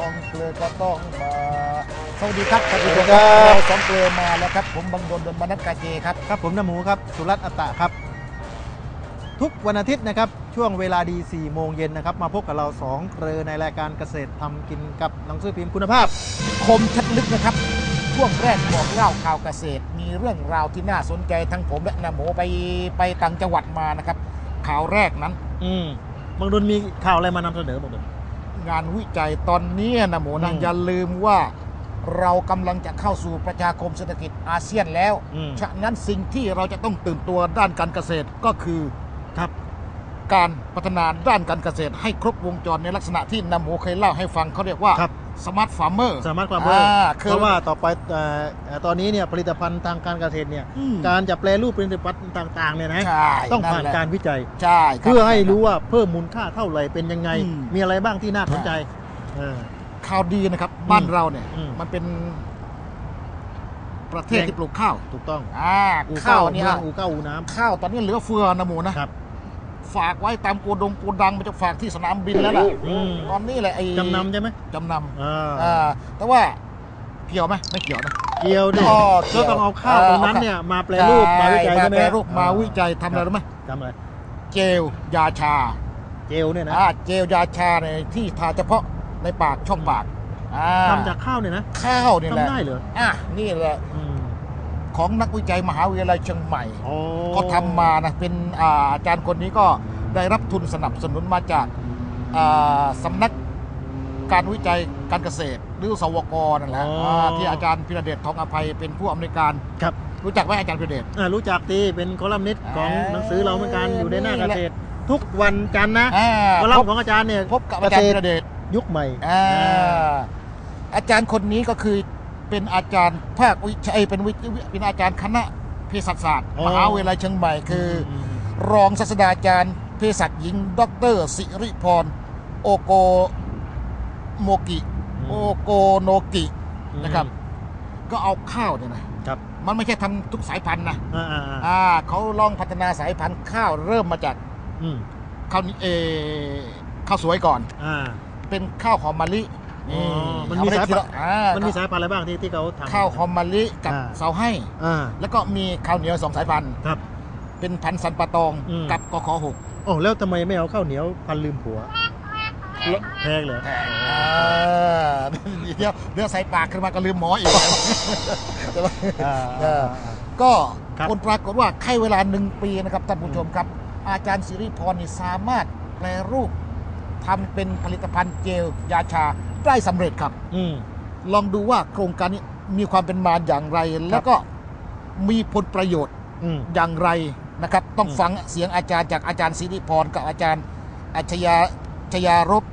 วัสดีครับท่านผู้ชมสวัสดีครับเราสองเกลือมาแล้วครับผมบังดลดลบรรณัฐกาเจครับครับผมน้ำหมูครับสุรัตน์อัตตะครับ ทุกวันอาทิตย์นะครับช่วงเวลาดี 4 โมงเย็นนะครับ มาพบกับเรา2เกลอในรายการเกษตรทำกินกับหนังสือพิมพ์คุณภาพ คมชัดลึกนะครับช่วงแรกบอกเล่าข่าวเกษตร มีเรื่องราวที่น่าสนใจทั้งผมและนาโหมไปไปต่างจังหวัดมานะครับ ข่าวแรกนั้น อืมบางดนมีข่าวอะไรมานำเสนอบางดน งานวิจัยตอนนี้นะโหมนะอืมอย่าลืมว่าเรากำลังจะเข้าสู่ประชาคมเศรษฐกิจอาเซียนแล้วอืมฉะนั้นสิ่งที่เราจะต้องตื่นตัวด้านการเกษตรก็คือครับ การพัฒนาด้านการเกษตรให้ครบวงจรในลักษณะที่นำหมูเคยเล่าให้ฟังเขาเรียกว่าครับ สมาร์ทฟาร์มเมอร์ สามารถความเพิ่มคือเพราะว่าต่อไปเอ่อเอ่อตอนนี้เนี่ยผลิตภัณฑ์ทางการเกษตรเนี่ยอืม การจะแปลรูปผลิตภัณฑ์ต่างๆเนี่ยนะใช่ต้องผ่านแหละการวิจัย ใช่คบ เพื่อให้รู้ว่าเพิ่มมูลค่าเท่าไหร่เป็นยังไง อืม มีอะไรบ้างที่น่าสนใจเออ ข่าวดีนะครับ บ้านเราเนี่ยอืมมันเป็นประเทศแหล่ง ที่ปลูกข้าวถูกต้องอ่าอูข้าข้าววเนี่เนี่ยยอูข้าวอูน้ข้าวตอนนี้เหลือเฟือนะหมูนะำครับ ฝากไว้ตามโกดงโกดังมันจะฝากที่สนามบินแล้วล่ะอืม ตอนนี้แหละไอ้จำนำใช่ไหมจำนำอ่าอ่าแต่ว่าเกี่ยวไหมไม่เกี่ยวนะ เกี่ยวดิอ๋อเกี่ก็ยวต้องเอาข้าวตรงนั้นเอาข้าว เนี่ยมาแปลรูปมาวิจัยใช่ไหมแปรรูปมาวิจัยทำอะไรรู้ไหมทำอะไรเจลยาชาเจลเนี่ยนะอ่าเจลยาชาเนี่ยที่ทาเฉพาะในปากช่องปากอ่าทำจากข้าวเนี่ยนะข้าวนี่แหละทำได้เหรอ อะนี่แหละ อืม ของนักวิจัยมหาวิทยาลัยเชียงใหม่โอ้ก็ทำมานะเป็นอ่าอาจารย์คนนี้ก็ได้รับทุนสนับสนุนมาจากอ่าสำนักการวิจัยการเกษตร หรือสวกนั่นแหละาที่อาจารย์พิระเดชทองอภัยเป็นผู้อำนวยการครับรู้จักไหมอาจารย์พิระเดช อ่ารู้จักดีเป็นคอลัมนิสต์ของอ่าหนังสือเราเหมือนกันอยู่ในหน้าเกษตร ทุกวันจันทร์นะอ่าคอลัมพบน์ของอาจารย์เนี่ยพบกับอาจารย์เกพิษตระเดช ยุคใหม่อ่าอาจารย์คนนี้ก็คือ เป็นอาจารย์ภาควิชัยเป็นวิเป็นอาจารย์คณะเภสัชศาสตร์อ๋อมหาวิทยาลัยเชียงใหม่คือมรองศาสตราจารย์เภสัชหญิง ดรสิริพรโอโกโมกิโอโกโนกินะครับ ก็เอาข้าวเนี่ยนะครับมันไม่ใช่ทำทุกสายพันธุ์นะอ่าอ่าอ่าอ่าเขาลองพัฒนาสายพันธุ์ข้าวเริ่มมาจากอืมข้าวนี้เออข้าวสวยก่อนอ่าเป็นข้าวหอมมะลิ อ๋อมันเอามีได้สายทีพันละธุ์อ่ามันมีสายพันธุ์อะไรบ้างที่ที่เขาทำข้าวหอมมะลิกับอ่า เสาให้ อ่าแล้วก็มีข้าวเหนียวสองสายพันธุ์ครับ เป็นพันธุ์สันปะตองอืม กับกขหกโอ้แล้วทำไมไม่เอาข้าวเหนียวพันลืมผัวแพงเหรออ่าเดี๋ยวเดี๋ยวใส่ปากขึ้นมาก็ลืมหมออีกใช่ไหมอ่าเอออ่าก็ครับ ผลปรากฏว่าใช้เวลาหนึ่งปีนะครับท่านผู้ชมครับ อาจารย์สิริพรนี่สามารถแปลรูปทำเป็นผลิตภัณฑ์เจลยาชา ได้สำเร็จครับ อืม ลองดูว่าโครงการนี้มีความเป็นมาอย่างไร แล้วก็มีผลประโยชน์อืม อย่างไรนะครับ ต้องอืม ฟังเสียงอาจารย์จากอาจารย์สิริพรกับอาจารย์อัจฉยาชยารบ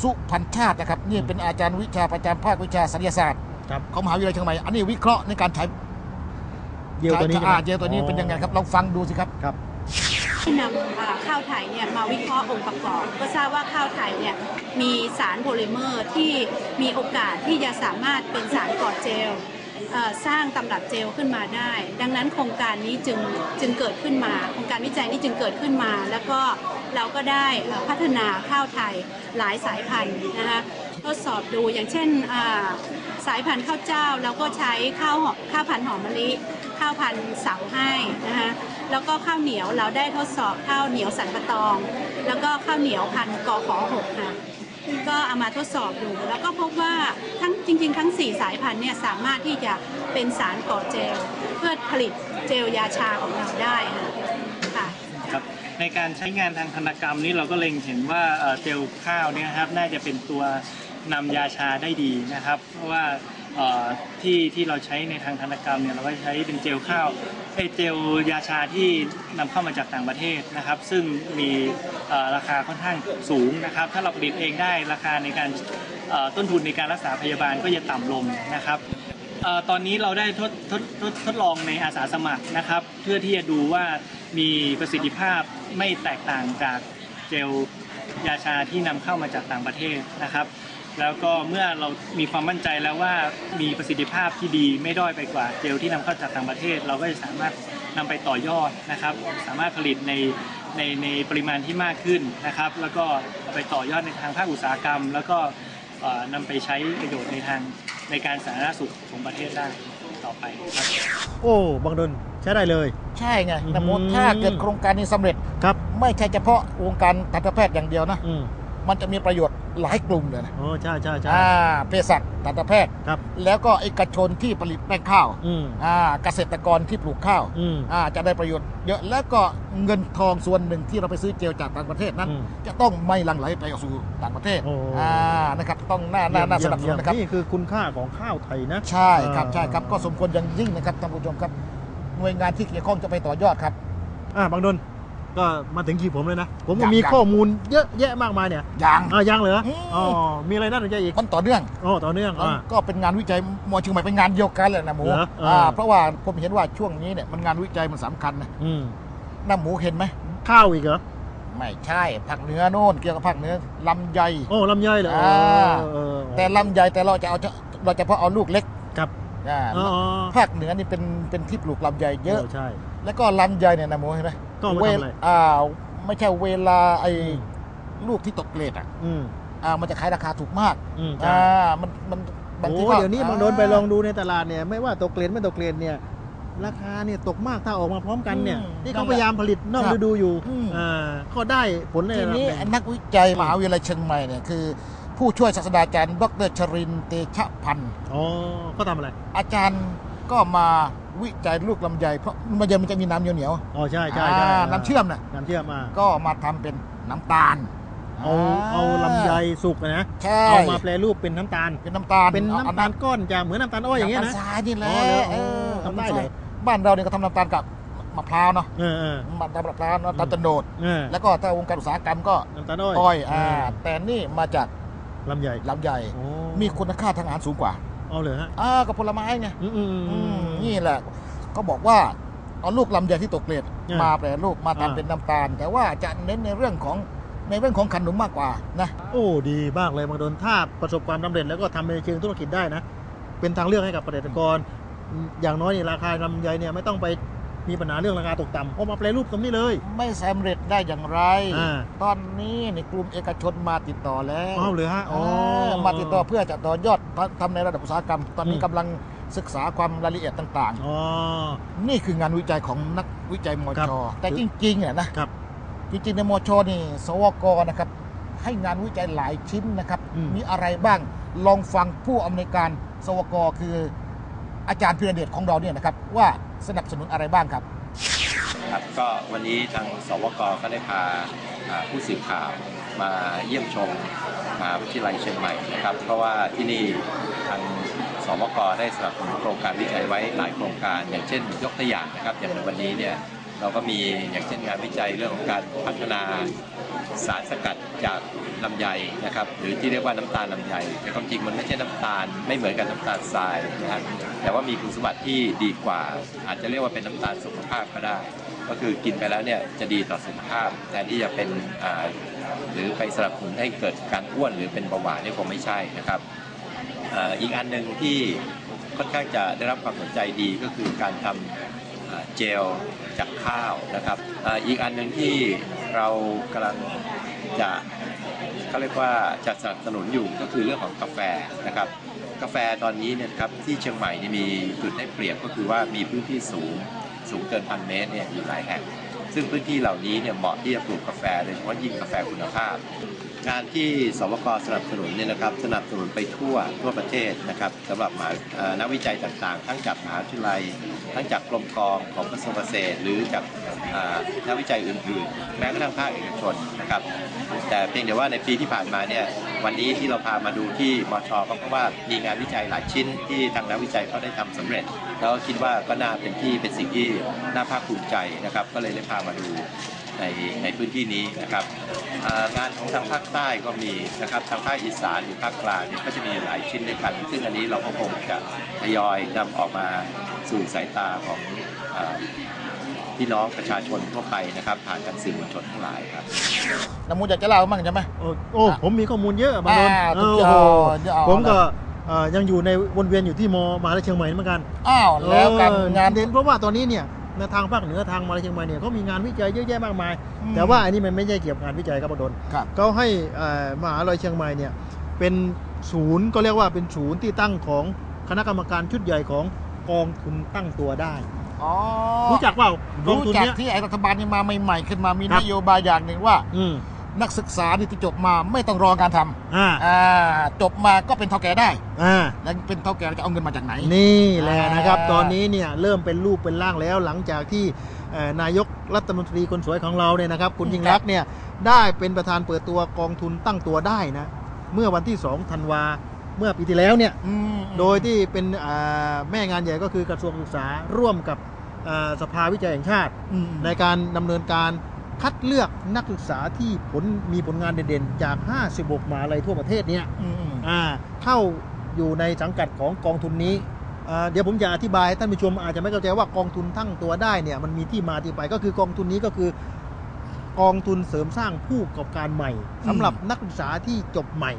สุพันชาตินะครับ นี่เป็นอาจารย์วิชาประจำภาควิชาศัลยศาสตร์ครับของมหาวิทยาลัยเชียงใหม่อันนี้วิเคราะห์ในการใช้เยียวตัวนี้ใช้ใช่ไหมอ่าเจลตัวนี้เป็นยังไงครับลองฟังดูสิครับ ครับที่ นำอ่าข้าวไทยเนี่ยมาวิเคราะห์องค์ประกอบ ก็ทราบว่าข้าวไทยเนี่ยมีสารโพลิเมอร์ที่มีโอกาสที่จะสามารถเป็นสารก่อเจลสร้างตำรับเจลขึ้นมาได้ ดังนั้นโครงการนี้จึงจึงเกิดขึ้นมา โครงการวิจัยนี้จึงเกิดขึ้นมา แล้วก็เราก็ได้พัฒนาข้าวไทยหลายสายพันธุ์นะคะทดสอบดูอย่างเช่นสายพันธุ์ข้าวเจ้าเราก็ใช้ข้าวข้าวพันธุ์หอมมะลิ ข้าวพันธุ์เสาให้นะคะแล้วก็ข้าวเหนียวเราได้ทดสอบข้าวเหนียวสันปะตอง แล้วก็ข้าวเหนียวพันธุ์กอขอหกค่ะก็เอามาทดสอบดูแล้วก็พบว่าทั้งจริง ๆ ทั้ง 4 สายพันธุ์เนี่ยสามารถที่จะเป็นสารก่อเจล เพื่อผลิตเจลยาชาของเราได้ค่ะครับในการใช้งานทางธนกรรมนี้เราก็เล็งเห็นว่าเจลข้าวเนี่ยครับน่าจะเป็นตัวนำยาชาได้ดีนะครับ เพราะว่า ที่ที่เราใช้ในทางธนกรรมเนี่ยเราก็ใช้เป็นเจลข้าวไอเจลยาชาที่นำเข้ามาจากต่างประเทศนะครับ ซึ่งมีราคาค่อนข้างสูงนะครับ ถ้าเราผลิตเองได้ราคาในการต้นทุนในการรักษาพยาบาลก็จะต่ำลงนะครับตอนนี้เราได้ทดทดทดทดลองในอาสาสมัครนะครับ เพื่อที่จะดูว่ามีประสิทธิภาพไม่แตกต่างจากเจลยาชาที่นำเข้ามาจากต่างประเทศนะครับ แล้วก็เมื่อเรามีความมั่นใจแล้วว่ามีประสิทธิภาพที่ดีไม่ด้อยไปกว่าเจลที่นำเข้าจากต่างประเทศ เราก็จะสามารถนำไปต่อยอดนะครับ สามารถผลิตในในในปริมาณที่มากขึ้นนะครับ แล้วก็เอาไปต่อยอดในทางภาคอุตสาหกรรม แล้วก็เอ่อนำไปใช้ประโยชน์ในทางในการสาธารณสุขของประเทศได้ต่อไปครับโอ้บางดนใช้ได้เลย ใช่ไงอืมนโมถ้าเกิดโครงการนี้สำเร็จครับ ไม่ใช่เฉพาะวงการทันตแพทย์อย่างเดียวนะอื มมันจะมีประโยชน์หลายกลุ่มเลยนะโอ้ใช่ใช่ใช่อ่าเภสัชทันตแพทย์ ครับ แล้วก็เอกชนที่ผลิตแป้งข้าวอืม อ่าเกษตรกรที่ปลูกข้าวอืม อ่าจะได้ประโยชน์เยอะแล้วก็เงินทองส่วนหนึ่งที่เราไปซื้อเจลจากต่างประเทศนั้น อืมจะต้องไม่หลั่งไหลไปสู่ต่างประเทศโอ้ อ่านะครับต้องน่าน่าน่าสนับสนุนนะครับนี่คือคุณค่าของข้าวไทยนะ ใช่ครับอ่า ใช่ครับก็สมควรอย่างยิ่งนะครับท่านผู้ชมครับ หน่วยงานที่เกี่ยวข้องจะไปต่อยอดครับ อ่าบางดน ก็มาถึงคีย์ผมเลยนะ ผมก็ยังมียังข้อมูลเยอะแยะมากมายเนี่ยอย่างอ่ายังเหรออืมอ๋อมีอะไรน่าสนใจอีกมันต่อเนื่องอ๋อต่อเนื่องอ่าก็เป็นงานวิจัยมอเชียงใหม่เป็นงานเดียวกันเลยนะหมูเหรออ่าอ่าเพราะว่าผมเห็นว่าช่วงนี้เนี่ยมันงานวิจัยมันสำคัญนะอืมน้าหมูเห็นไหมข้าวอีกเหรอไม่ใช่ภาคเหนือโน่นเกี่ยวกับภาคเหนือลำไยโอ้ลำไยเหรออ่าเออเออแต่ลำไยแต่เราจะเอาเราจะเพาะเอาลูกเล็กครับอ่าอ๋อภาคเหนือนี่เป็นเป็นที่ปลูกลำไยเยอะใช่ แล้วก็ลำไยเนี่ยนะหมูเห็นไหม ก็เอามาเวทำอะไร อ่าไม่ใช่เวลาไอ้อืม ลูกที่ตกเกรดอะอืมอ่ามันจะขายราคาถูกมากอืมใช่อ่ามันมันบางทีโอ้ก็เดี๋ยวนี้บางโดนไปลองดูในตลาดเนี่ยไม่ว่าตกเกรดไม่ตกเกรดเนี่ย ราคาเนี่ยตกมากถ้าออกมาพร้อมกันเนี่ยที่เขาพยายามผลิตนอกฤดูอยู่อ่าก็ได้ผลในทีระดับนี้หนึ่งนักวิจัยมหาวิทยาลัยเชียงใหม่เนี่ยคือ ผู้ช่วยศาสตราจารย์ดรชรินทร์เตชะพันธ์ อ๋อก็ทำอะไร อาจารย์ ก็มาวิจัยลูกลำไยเพราะมันจะมันจะมีน้ำเหนียวอ๋อใช่ๆใช่ใช่อ่าน้ำเชื่อมน่ะน้ำเชื่อมมาก็มาทำเป็นน้ำตาลเอาเอาลำไยสุกอะนะใช่เอามาแปรรูปเป็นน้ำตาล เป็นน้ำตาลเป็นอน้ำตาลก้อนจะเหมือนน้ำตาลอ้อยอย่างเงี้ยน้ำนะตาลทรายนี่แหละอ๋อเหรอเออทำได้เหรอบ้านเราเนี่ยก็ทำน้ำตาลกับมะพร้าวเนาะเออเออมะพร้าวน้ำตาลตะโนดเออแล้วก็ถ้าวงการอุตสาหกรรมก็น้ำตาลอ้อยอ้อยอ่าเแต่นี่มาจากลำไยลำไยโอ้มีคุณค่าทางอาหารสูงกว่า เอาเลยฮะอ่ากับผลไม้ไงอืมอืมอือืม มนี่แหละก็บอกว่าเอาลูกลำไยที่ตกเกล็ดอ่ามมาแปรรูปมาอ่า ทำเป็นน้ำตาล แต่ว่าจะเน้นในเรื่องของในเรื่องของขนมมากกว่านะโอ้ดีมากเลยบางโดนถ้าประสบความสำเร็จแล้วก็ทำในเชิงธุรกิจได้นะ เป็นทางเลือกให้กับเกษตรกร อย่างน้อยนี่ราคาลำไยเนี่ยไม่ต้องไป มีปัญหาเรื่องราคาตกต่ำเพราะมาแปรรูปตรงนี้เลย ไม่สำเร็จได้อย่างไร อ่า ตอนนี้ในกลุ่มเอกชนมาติดต่อแล้วเอาเลยฮะอ๋อามาติดต่อเพื่อจะต่อยอดทำในระดับอุตสาหกรรม ตอนนี้อืม กำลังศึกษาความรายละเอียดต่าง อ๋อ ๆ นี่คืองานวิจัยของนักวิจัยมครัช บ แต่จริงๆเนี่ยนะครับ จริงๆในมชนี่ สวกนะครับ ให้งานวิจัยหลายชิ้นนะครับ อืม มีอะไรบ้างลองฟังผู้อำนวยการสวกคือ อาจารย์พิรเดชของเราเนี่ยนะครับว่าสนับสนุนอะไรบ้างครับ ครับก็วันนี้ทางสวกก็ได้พาผู้สื่อข่าวมาเยี่ยมชมมหาวิทยาลัยเชียงใหม่นะครับ เพราะว่าที่นี่ทางสวกได้สนับสนุนโครงการวิจัยไว้หลายโครงการอย่างเช่น ยกตัวอย่างนะครับ อย่างในวันนี้เนี่ยเราก็มีอย่างเช่นงานวิจัยเรื่องของการพัฒนาสารสกัดจาก ลำไยนะครับหรือที่เรียกว่าน้ำตาลลำไยแต่ความจริงมันไม่ใช่น้ำตาลไม่เหมือนกับน้ำตาลทรายนะครับแต่ว่ามีคุณสมบัติที่ดีกว่า อาจจะเรียกว่าเป็นน้ำตาลสุขภาพก็ได้ ก็คือกินไปแล้วเนี่ยจะดีต่อสุขภาพแทนที่จะเป็นหรือไปสนับสนุนให้เกิดการอ้วนหรือเป็นเบาหวานนี่คงไม่ใช่นะครับอ,อีกอันหนึ่งที่ค่อนข้างจะได้รับความสนใจดีก็คือการทำอ่าเจลจากข้าวนะครับออีกอันหนึ่งที่เรากำลังจะ เขาเรียกว่าจัดสนับสนุนอยู่ก็คือเรื่องของกาแฟนะครับกาแฟตอนนี้เนี่ยครับที่เชียงใหม่นี่มีจุดได้เปรียบก็คือว่ามีพื้นที่สูงสูงเกินพันเมตรเนี่ยอยู่หลายแห่ง ซึ่งพื้นที่เหล่านี้เนี่ยเหมาะที่จะปลูกกาแฟโดยเฉพาะยิ่งกาแฟคุณภาพ งานที่สวกสนับสนุนเนี่ยนะครับสนับสนุนไปทั่วทั่วประเทศนะครับสำหรับมานักวิจัยต่างๆ ทั้งจากมหาวิทยาลัย ทั้งจากกรมกองของกระทรวงเกษตรหรือจากนักวิจัยอื่นๆ แม้กระทั่งภาคเอกชนนะครับแต่เพียงแต่ว่าในปีที่ผ่านมาเนี่ยวันนี้ที่เราพามาดูที่มอชก็เพราะว่ามีงานวิจัยหลายชิ้นที่ทางนักวิจัยเขาได้ทำสำเร็จ แล้วก็คิดว่าก็น่าเป็นที่เป็นสิ่งที่น่าภาคภูมิใจนะครับ ก็เลยได้พามาดูในในพื้นที่นี้นะครับอ่างานของทางภาคใต้ก็มีนะครับทางภาคอีสานหรือภาคกลางเนี่ยก็จะมีหลายชิ้นด้วยกัน ซึ่งอันนี้เราก็คงจะทยอยนำออกมาสู่สายตาของอ่าพี่น้องประชาชนทั่วไปนะครับผ่านทางสื่อมวลชนทั้งหลายครับน้ำมูลอยากจะเล่าบ้างใช่ไหมโอ้โอ้ผมมีข้อมูลเยอะบางโดนอ่าเอทุกออย่างโอ้โหเดี๋ยวเอาผมก็เอ่อ ยังอยู่ในวนเวียนอยู่ที่มมหาวิทยาลัยเชียงใหม่เหมือนกันอ้าวแล้วกันเอองานเด่นเพราะว่าตอนนี้เนี่ยในทางภาคเหนือทางมหาวิทยาลัยเชียงใหม่เนี่ยเขามีงานวิจัยเยอะแยะมากมายอืมแต่ว่าอันนี้มันไม่ใช่เกี่ยวกับงานวิจัยครับบางโดนครับเขาให้เอ่อมหาวิทยาลัยเชียงใหม่เนี่ยเป็นศูนย์ก็เรียกว่าเป็นศูนย์ที่ตั้งของคณะกรรมการชุดใหญ่ของกองทุนตั้งตัวได้อ๋อรู้จักเปล่ากองรู้ทุนจักเนี้ยที่ไอ้รัฐบาลนี่มาใหม่ๆขึ้นมามีครันบโยบายอย่างหนึ่งว่าอืม นักศึกษาที่จบมาไม่ต้องรอการทอ่าำอ่าจบมาก็เป็นเท่าแก่ได้ อ่า แล้วเป็นเท่าแก่จะเอาเงินมาจากไหน นี่แหละนะครับ อ่าตอนนี้เนี่ยเริ่มเป็นรูปเป็นร่างแล้วหลังจากที่เอ่อนายกรัฐมนตรีคนสวยของเราเนี่ยนะครับ คุณยิ่งรักษณ์เนี่ยได้เป็นประธานเปิดตัวกองทุนตั้งตัวได้นะ เมื่อวันที่2ธันวาเมื่อปีที่แล้วเนี่ย อืมโดยที่เป็นอ่าแม่งานใหญ่ก็คือกระทรวงศึกษาร่วมกับอ่าสภาวิจัยแห่งชาติ อืมในการดำเนินการ คัดเลือกนักศึกษาที่ผลมีผลงานเด่นๆ จาก 56มหาลัยทั่วประเทศเนี่ยอืมอ่าเข้าอยู่ในสังกัดของกองทุนนี้อ่าเดี๋ยวผมจะอธิบายให้ท่านผู้ชมอาจจะไม่เข้าใจว่ากองทุนตั้งตัวได้เนี่ยมันมีที่มาที่ไปก็คือกองทุนนี้ก็คือกองทุนเสริมสร้างผู้ประกอบการใหม่สำหรับนักศึกษาที่จบใหม่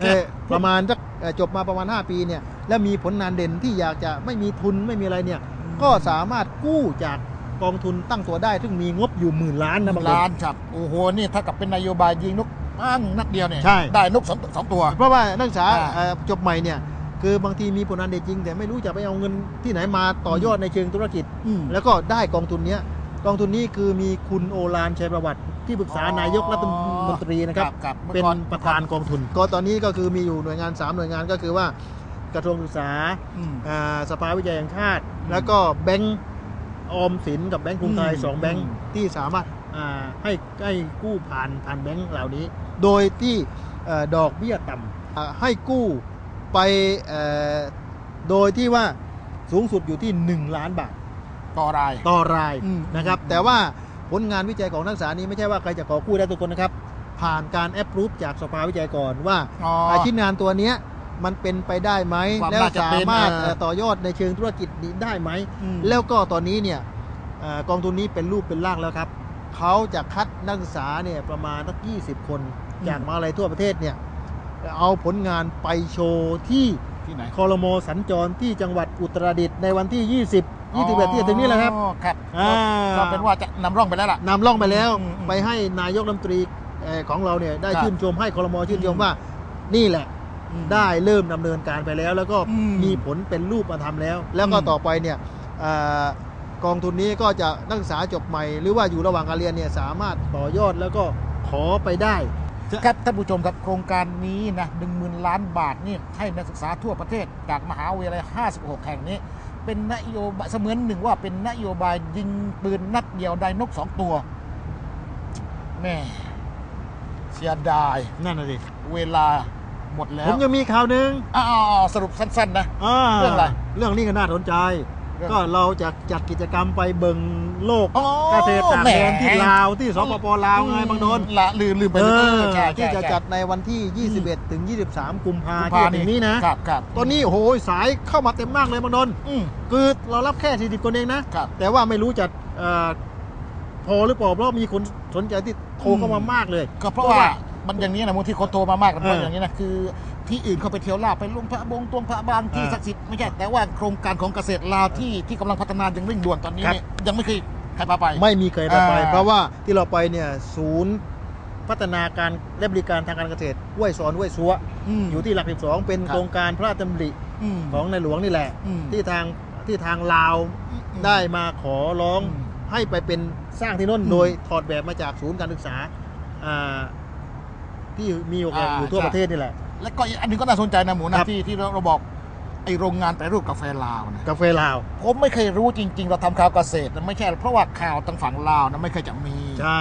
เอ่อประมาณสักเอ่อจบมาประมาณ 5 ปีเนี่ยและมีผลงานเด่นที่อยากจะไม่มีทุนไม่มีอะไรเนี่ยก็สามารถกู้จาก กองทุนตั้งตัวได้ซึ่งมีงบอยู่หมื่นล้านนะบางคนล้านครับโอ้โหนี่ถ้ากับเป็นนโยบายยิงนกปั้งนัดเดียวเนี่ยใช่ได้นกสองสองตัว เพราะว่านักศึกษาอ่าเอ่อจบใหม่เนี่ยคือบางทีมีผลงานเด่นจริง แต่ไม่รู้จะไปเอาเงินที่ไหนมาต่อยอดในเชิงธุรกิจอืมแล้วก็ได้กองทุนเนี้ยกองทุนนี้คือมีคุณโอลานชัยประวัติที่ปรึกษานายกรัฐมนตรีนะครับครับเป็นประธานกองทุน ก็ตอนนี้ก็คือมีอยู่หน่วยงาน 3 หน่วยงานก็คือว่ากระทรวงศึกษาอืมอ่าสภาวิจัยแห่งชาติ แล้วก็แบงก์ ออมสินกับแบงก์กรุงไทยอืมสองแบงก์อืมที่สามารถอ่าให้ให้กู้ผ่านผ่านแบงก์เหล่านี้ โดยที่เอ่อดอกเบี้ยต่ำอ่าให้กู้ไปเอ่อโดยที่ว่าสูงสุดอยู่ที่ 1 ล้านบาท ต่อรายต่อรายอืมนะครับอืมแต่ว่าผลงานวิจัยของนักศึกษานี้ไม่ใช่ว่าใครจะขอกู้ได้ทุกคนนะครับ ผ่านการแอปรูปจากสภาวิจัยก่อนว่าอ๋ออาชิ้นงานตัวเนี้ย มันเป็นไปได้ไหมความแล้วน่าจะสาเป็นมารถเออเอ่อต่อยอดในเชิงธุรกิจนี้ได้ไหม อืม แล้วก็ตอนนี้เนี่ยเอ่อกองทุนนี้เป็นรูปเป็นร่างแล้วครับเขาจะคัดนักศึกษาเนี่ยประมาณสัก20 คนจากมหาลัยทั่วประเทศเนี่ยเอาผลงานไปโชว์ที่ที่ไหนคอรมอสัญจรที่จังหวัดอุตรดิตถ์ในวันที่ 20 21ที่จะถึงนี้แหละครับ อ๋อครับอ่า ก็เป็นว่าจะนำร่องไปแล้วล่ะ นำล่องไปแล้วอืมอืมไปให้นายกรัฐมนตรีเอ่อของเราเนี่ยได้ครับชื่นชมให้คอรมอชื่นชมอืม ว่านี่แหละอืม ได้เริ่มดำเนินการไปแล้ว แล้วก็อืมมีผลเป็นรูปธรรมแล้ว แล้วก็อืมต่อไปเนี่ยเอ่อกองทุนนี้ก็จะนักศึกษาจบใหม่ หรือว่าอยู่ระหว่างการเรียนเนี่ยสามารถต่อยอดแล้วก็ขอไปได้ครับท่านผู้ชมครับโครงการนี้นะหนึ่งหมื่นล้านบาทนี่ให้นักศึกษาทั่วประเทศ จากมหาวิทยาลัย 56 แห่งนี้ เป็นนโยบายเสมือนหนึ่งว่าเป็นนโยบายยิงปืนนัดเดียวได้นกสองตัวแม่เสียดายนั่นน่ะสิเวลา หมดแล้ผวมยังมีข่าวหนึ่งอ้าวสรุปสั้นๆนะาเรื่องอะไรเรื่องนี้ก็น่าสนใจเรื่องก็เราจะจัดกิจกรรมไปเบิ่งโลกอ๋อเกษตรต่างแดนที่แหมลาวที่สปปลาวไงบางโดนละลืมลืมไปเอเลยอใช่ที่ใช่จะใช่จัดในวันที่ 21 ถึง 23 กุมภากุมที่ภาจะถึงนี้นะครับครับตอนนี้โอ้โหสายเข้ามาเต็มมากเลยบางโดนอืมคือเรารับแค่ 40 คนเองนะครับแต่ว่าไม่รู้จะเอ่อพอหรือเปล่าเพราะมีคนสนใจที่โทรเข้ามามากเลย ก็เพราะว่า มันอย่างนี้นะมูลที่คนโทรมามากกันเพราะเออออย่างนี้นะคือที่อื่นเขาไปเที่ยวลาบไปลงพระบงตวงพระบางที่เออศักดิ์สิทธิ์ไม่ใช่แต่ว่าโครงการของเกษตรลาวที่ที่กำลังพัฒนาอย่างเร่งด่วนตอนนี้ครับเนี่ยยังไม่เคยใครพาไปไม่มีเคยไปไปอ่าเพราะว่าที่เราไปเนี่ยศูนย์พัฒนาการและบริการทางการเกษตรห้วยซอนห้วยซัวมอยู่ที่หลัก12เป็นครับโครงการพระราชดำริมของในหลวงนี่แหละอืมที่ทางที่ทางลาวอืมได้มาขอร้องอืมให้ไปเป็นสร้างที่โน่นอืมโดยถอดแบบมาจากศูนย์การศึกษาอ่า ที่มีอยู่อ่าอยู่ทั่วใช่ประเทศนี่แหละ แล้วก็อีกอันหนึงก็น่าสนใจนะหมูคนะรับ ที่ที่เราเราบอกไอโรงงานแปรรูปกาแฟลาวนะกาแฟลาว ผมไม่เคยรู้จริง ๆ เราทำข่าวเกษตรนะไม่ใช่ เพราะว่าข่าวทางฝั่งลาวนะไม่เคยจะมีใช่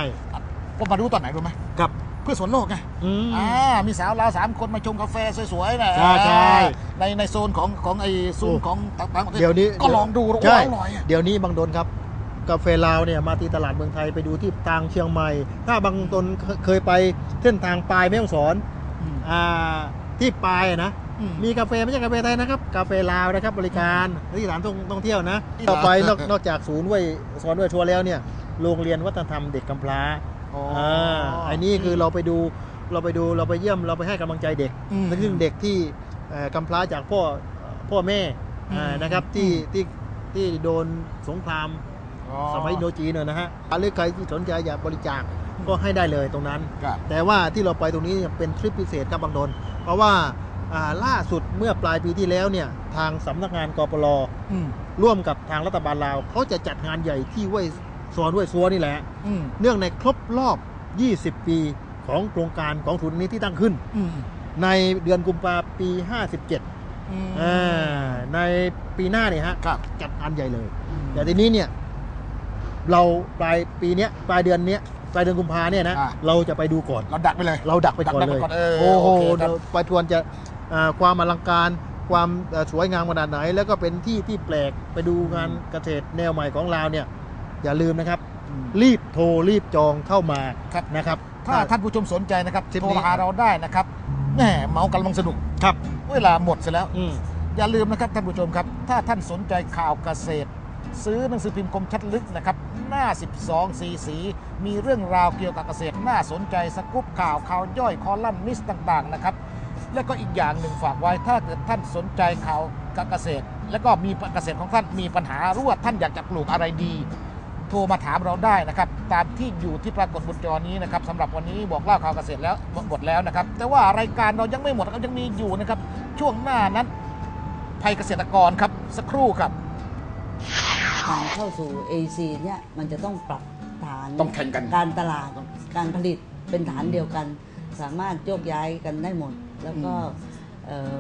ผมมารู้ตอนไหนรู้ไหมกับเพื่อสวนโลกไงอืม อ่ามีสาวลาวสามคนมาชงกาแฟสวยๆนะใช่ใช่ ในในโซนของของไอ้ซุ้มโอ้ของต่างๆประเทศเดี๋ยวนี้ก็ลองดูโอ้ใช่อร่อยอะ เดี๋ยวนี้บางโดนครับ กาแฟลาวเนี่ยมาตีตลาดเมืองไทยไปดูที่ทางเชียงใหม่ ถ้าบางตนเคเคยไปเส้นทางปลายแม่ฮ่องสอนอืมอ่าที่ปลายอะนะอืมมีกาแฟไม่ใช่กาแฟไทยนะครับ กาแฟลาวนะครับบริการที่สถานท่องท่องเที่ยวนะที่ต่อไปร้านนอกนอกจากศูนย์ไว้สอนไว้ชัวร์แล้วเนี่ยโรงเรียนวัฒนธรรมเด็กกำพร้าอ๋ออ่าอันนี้คือเราไปดูเราไปดูเราไปเยี่ยมเราไปให้กำลังใจเด็กอืมซึ่งเด็กที่เอ่อกำพร้าจากพ่อพ่อแม่อ่าอืมนะครับที่ที่ที่โดนสงครามอ๋อ สมัยอินโดจีนนะนะฮะหรือใครที่สนใจอยากบริจาคก็ให้ได้เลยตรงนั้นครับแต่ว่าที่เราไปตรงนี้เนี่ยเป็นทริปพิเศษครับบางโดนเพราะว่าอ่าล่าสุดเมื่อปลายปีที่แล้วเนี่ยทางสำนักงานกปรอืมร่วมกับทางรัฐบาลลาวเขาจะจัดงานใหญ่ที่ห้วยซอนห้วยซัวนี่แหละอืมเนื่องในครบรอบ 20 ปีของโครงการของทุนนี้ที่ตั้งขึ้นอืมในเดือนกุมภาปี 57อืมอ่าในปีหน้าเนี่ยฮะครับจัดงานใหญ่เลยอืมแต่ทีนี้เนี่ย เราปลายปีเนี้ยปลายเดือนเนี้ยปลายเดือนกุมภาเนี่ยนะอ่าเราจะไปดูก่อน เราดักไปเลย เราดักไปก่อนดักเลไปยก่อนเออโอ้โหโอเคครับ เดี๋ยวไปทวนจะอ่าความอลังการความเอ่อสวยงามขนาดไหน แล้วก็เป็นที่ที่แปลกไปดูงานเกษตรแนวใหม่ของเราเนี่ยอย่าลืมนะครับ อืม รีบโทรรีบจองเข้ามาครับ นะครับ ถ้าท่านผู้ชมสนใจนะครับทริปโทรนี้มาหาเราได้นะครับแหมเมาส์กันลังสนุก ครับเวลาหมดเสร็จแล้ว อืม อย่าลืมนะครับท่านผู้ชมครับ ถ้าท่านสนใจข่าวเกษตร ซื้อหนังสือพิมพ์คมชัดลึกนะครับ หน้า 12 สีสี มีเรื่องราวเกี่ยวกับเกษตรน่าสนใจสกุปข่าวข่าวย่อยคอลัมนิสต์ต่าง ๆ นะครับ และก็อีกอย่างหนึ่งฝากไว้ถ้าเกิดท่านสนใจข่าวกเกษตร แล้วก็มีเกษตรของท่านมีปัญหารือว่าท่านอยากจะปลูกอะไรดีโทรมาถามเราได้นะครับ ตามที่อยู่ที่ปรากฏบนจอนี้นะครับสำหรับวันนี้บอกเล่าข่าวเกษตรแล้วหมดแล้วนะครับ แต่ว่ารายการเรายังไม่หมดเรายังมีอยู่นะครับ ช่วงหน้านั้นภัยเกษตรกรครับสักครู่ครับ การเข้าสู่ AC เนี่ยมันจะต้องปรับฐานต้องแข่งกัน การตลาดการผลิตเป็นฐานเดียวกัน สามารถโยกย้ายกันได้หมด แล้วก็เอ่อ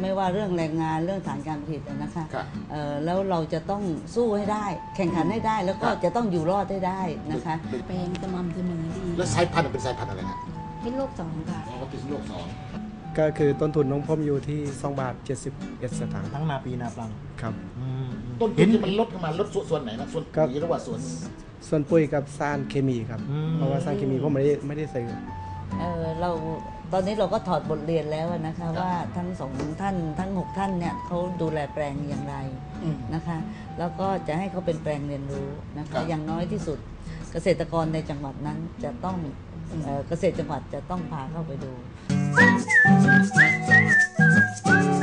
ไม่ว่าเรื่องแรงงานเรื่องฐานการผลิตอะนะคะครับเอ่อแล้วเราจะต้องสู้ให้ได้ แข่งขันให้ได้ แล้วก็ครับ จะต้องอยู่รอดให้ได้นะคะ แปลงสม่ำเสมอดี แล้วสายพันธุ์เป็นสายพันธุ์อะไรนะเป็นโรคสองค่ะ อ๋อพิษณุโลกสอง ก็คือต้นทุนของผมอยู่ที่2บาท71สตางค์ทั้งนาปีนาปลังครับอืมต้นทุนที่มันลดลงมาลดส่วนส่วนไหนนะส่วนครับ ปุ๋ยหรือว่าส่วน ส่วนปุ๋ยกับสารเคมีครับ อืมเพราะว่าสารเคมีผมไม่ได้ไม่ได้ซื้อ เอ่อเราตอนนี้เราก็ถอดบทเรียนแล้วนะคะ ว่าทั้งสองท่านทั้งหกท่านเนี่ยเขาดูแลแปลงอย่างไรอืม นะคะ แล้วก็จะให้เขาเป็นแปลงเรียนรู้นะครัคะ บ อย่างน้อยที่สุดเกษตรกรในจังหวัดนั้นจะต้องเอ่อเกษตรจังหวัดจะต้องพาเข้าไปดู Thank you.